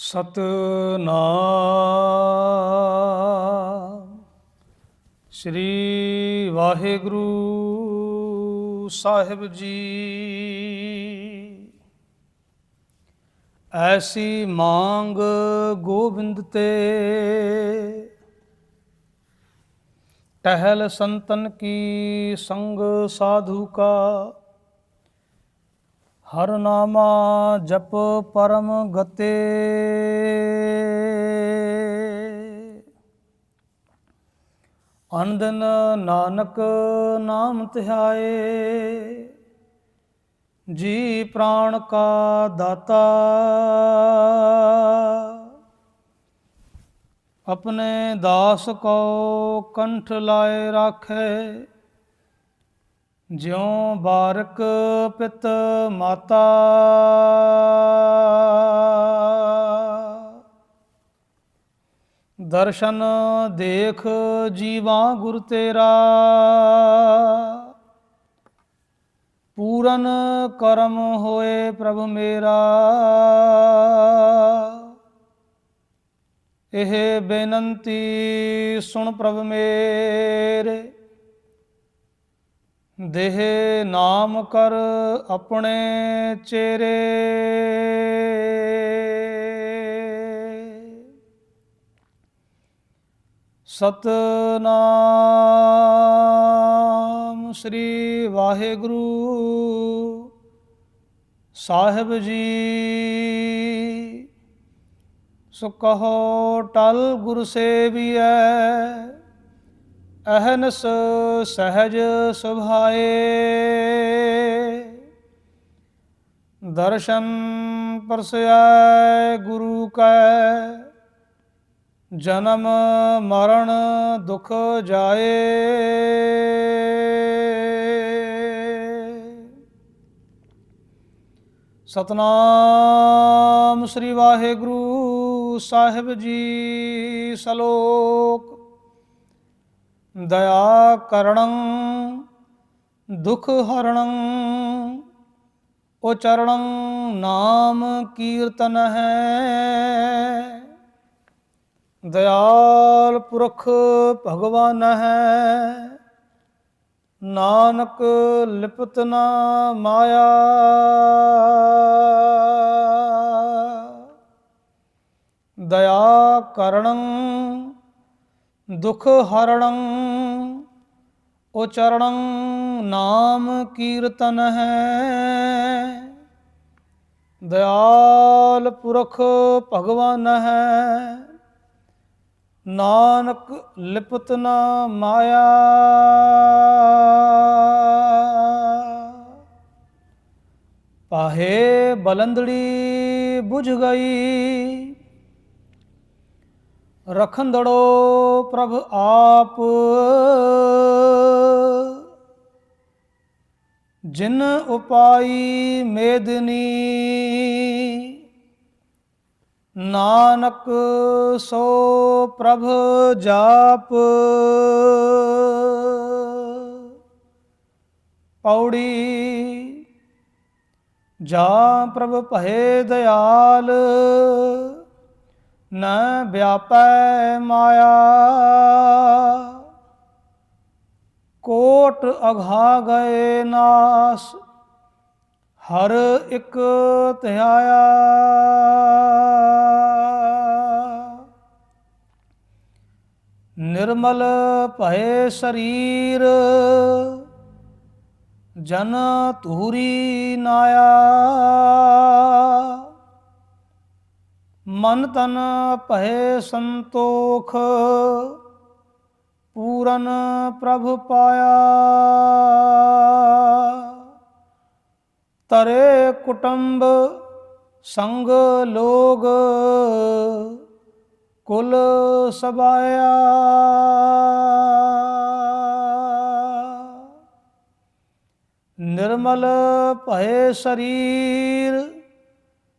ਸਤਨਾਮ। ਸ੍ਰੀ ਵਾਹਿਗੁਰੂ ਸਾਹਿਬ ਜੀ। ਐਸੀ ਮੰਗ ਗੋਬਿੰਦ ਤੇ। ਟਹਿਲ ਸੰਤਨ ਕੀ ਸੰਗ ਸਾਧੂ ਕਾ। ਹਰ ਨਾਮਾ ਜਪ ਪਰਮ ਗਤੇ। ਅਨੰਦਨ ਨਾਨਕ ਨਾਮ ਧਿਆਏ, ਜੀ ਪ੍ਰਾਣ ਕਾ ਦਾਤਾ। ਆਪਣੇ ਦਾਸ ਕੋ ਕੰਠ ਲਾਏ ਰਾਖੇ ਜਿਉ ਬਾਰਕ ਪਿਤ ਮਾਤਾ। ਦਰਸ਼ਨ ਦੇਖ ਜੀਵਾ ਗੁਰ ਤੇਰਾ। ਪੂਰਨ ਕਰਮ ਹੋਏ ਪ੍ਰਭ ਮੇਰਾ। ਇਹ ਬੇਨੰਤੀ ਸੁਣ ਪ੍ਰਭ ਮੇਰੇ। ਦੇਹ ਨਾਮ ਕਰ ਆਪਣੇ ਚਿਹਰੇ। ਸਤਨਾਮ ਸ੍ਰੀ ਵਾਹਿਗੁਰੂ ਸਾਹਿਬ ਜੀ। ਸੋ ਕਹੋ, ਟਲ ਗੁਰ ਸੇਵੀਐ। ਅਹਨਸ ਸਹਜ ਸੁਭਾਏ। ਦਰਸ਼ਨ ਪਰਸੈ ਗੁਰੂ ਕੈ, ਜਨਮ ਮਰਨ ਦੁਖ ਜਾਏ। ਸਤਨਾਮ ਸ੍ਰੀ ਵਾਹਿਗੁਰੂ ਸਾਹਿਬ ਜੀ ਸਲੋਕ। ਦਇਆ ਕਰਣੰ ਦੁਖ ਹਰਣੰ ਉਚਰਣੰ ਨਾਮ ਕੀਰਤਨ ਹੈ ਦਇਆਲ ਪੁਰਖ ਭਗਵਾਨ ਹੈ ਨਾਨਕ ਲਿਪਤ ਨਾ ਮਾਇਆ। ਦਇਆ ਕਰਣੰ ਦੁਖ ਹਰਣੰ ਉਚਰਣੰ ਨਾਮ ਕੀਰਤਨ ਹੈ। ਦਇਆਲ ਪੁਰਖ ਭਗਵਾਨ ਹੈ। ਨਾਨਕ ਲਿਪਤ ਨਾ ਮਾਇਆ। ਪਾਹੇ ਬਲੰਦੜੀ ਬੁਝ ਗਈ। ਰਖੰਦੜੋ ਪ੍ਰਭ ਆਪ। ਜਿਨ ਉਪਾਈ ਮੇਦਨੀ, ਨਾਨਕ ਸੋ ਪ੍ਰਭ ਜਾਪ। ਪੌੜੀ ਜਾ ਪ੍ਰਭ ਭਏ ਦਿਆਲ ਨ ਵਿਆਪੈ ਮਾਇਆ। ਕੋਟ ਅਘਾ ਗਏ ਨਾਸ, ਹਰ ਇੱਕ ਧਿਆਇਆ। ਨਿਰਮਲ ਭਏ ਸਰੀਰ, ਜਨ ਧੂਰੀ ਨਾਇਆ। ਮਨ ਤਨ ਭਏ ਸੰਤੋਖ, ਪੂਰਨ ਪ੍ਰਭ ਪਾਇਆ। ਤਰੇ ਕੁਟੰਬ, ਸੰਗ ਲੋਗ, ਕੁਲ ਸਬਾਇਆ। ਨਿਰਮਲ ਭਏ ਸਰੀਰ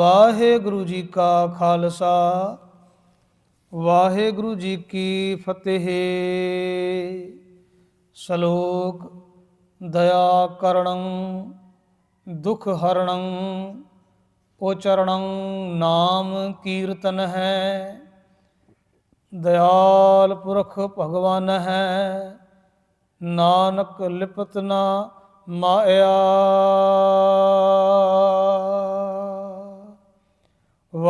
ਵਾਹਿਗੁਰੂ ਜੀ ਕਾ ਖਾਲਸਾ, ਵਾਹਿਗੁਰੂ ਜੀ ਕੀ ਫਤਿਹ। ਸ਼ਲੋਕ ਦਇਆ ਕਰਣੰ, ਦੁਖ ਹਰਣੰ, ਉਚਰਣੰ ਨਾਮ ਕੀਰਤਨ ਹੈ। ਦਇਆਲ ਪੁਰਖ ਭਗਵਾਨ ਹੈ, ਨਾਨਕ ਲਿਪਤ ਨਾ ਮਾਇਆ।